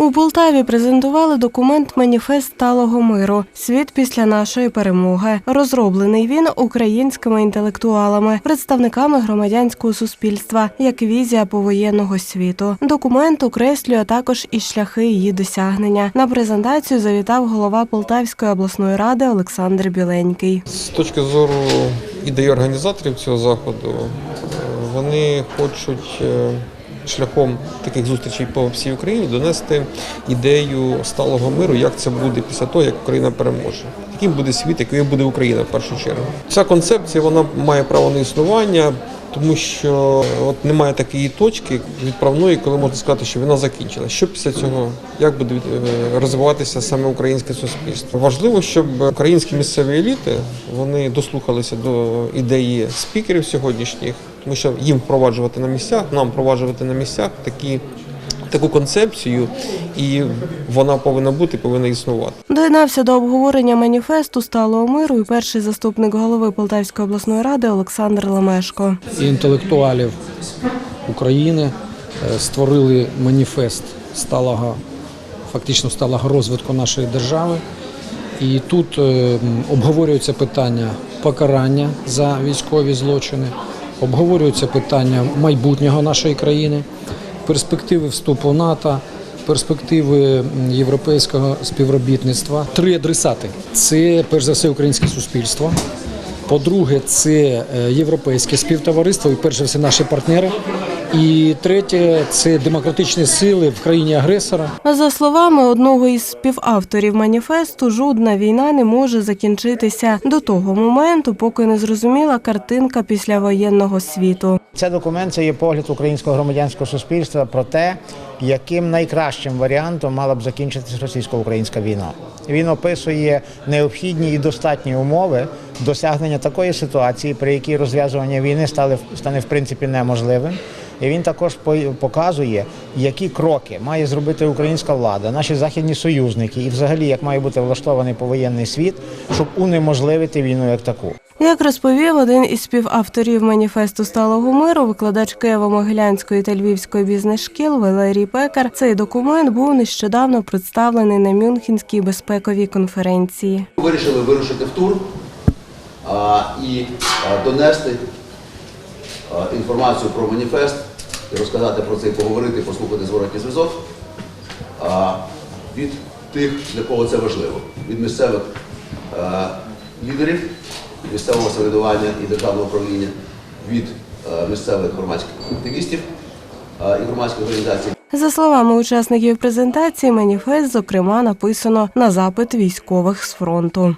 У Полтаві презентували документ Маніфест сталого миру Світ після нашої перемоги. Розроблений він українськими інтелектуалами, представниками громадянського суспільства, як візія повоєнного світу. Документ окреслює також і шляхи її досягнення. На презентацію завітав голова Полтавської обласної ради Олександр Біленький. З точки зору ідеї організаторів цього заходу, е, вони хочуть е, шляхом таких зустрічей по всій Україні донести ідею сталого миру, як це буде після того, як Україна переможе. Яким буде світ, якою буде Україна в першу чергу. Ця концепція вона має право на існування. Тому що от немає такої точки відправної, коли можна сказати, що війна закінчилася. Що після цього як буде е, розвиватися саме українське суспільство? Важливо, щоб українські місцеві еліти вони дослухалися до ідеї спікерів сьогоднішніх, тому що їм впроваджувати на місцях, нам впроваджувати на місцях такі. Таку концепцію, і вона повинна бути, повинна існувати. Доєднався до обговорення маніфесту сталого миру і перший заступник голови Полтавської обласної ради Олександр Ламешко. інтелектуалів України е, створили маніфест сталого, фактично сталого розвитку нашої держави. І тут е, обговорюються питання покарання за військові злочини, обговорюються питання майбутнього нашої країни, перспективи вступу НАТО, перспективи європейського співробітництва. Три адресати: це перш за все українське суспільство. По-друге, це е, європейське співтовариство і перш за все наші партнери. І третє це демократичні сили в країні агресора. За словами одного із співавторів маніфесту, жодна війна не може закінчитися до того моменту, поки не зрозуміла картинка післявоєнного світу. Цей документ це є погляд українського громадянського суспільства про те, яким найкращим варіантом мала б закінчитися російсько-українська війна. Він описує необхідні і достатні умови досягнення такої ситуації, при якій розв'язування війни стали стане в принципі неможливим. І він також по- показує, які кроки має зробити українська влада, наші західні союзники, і взагалі як має бути влаштований повоєнний світ, щоб унеможливити війну як таку. Як розповів один із співавторів маніфесту сталого миру, викладач Києво-Могилянської та Львівської бізнес-шкіл Валерій Пекар, цей документ був нещодавно представлений на Мюнхенській безпековій конференції. Вирішили вирушити в тур а, і а, донести а, інформацію про маніфест, і розказати про це, і поговорити, послухати зворотній зв'язок від тих, для кого це важливо, від місцевих а, лідерів, місцевого самоврядування і державного управління, від а, місцевих громадських активістів а, і громадських організацій. За словами учасників презентації, маніфест, зокрема, написано на запит військових з фронту.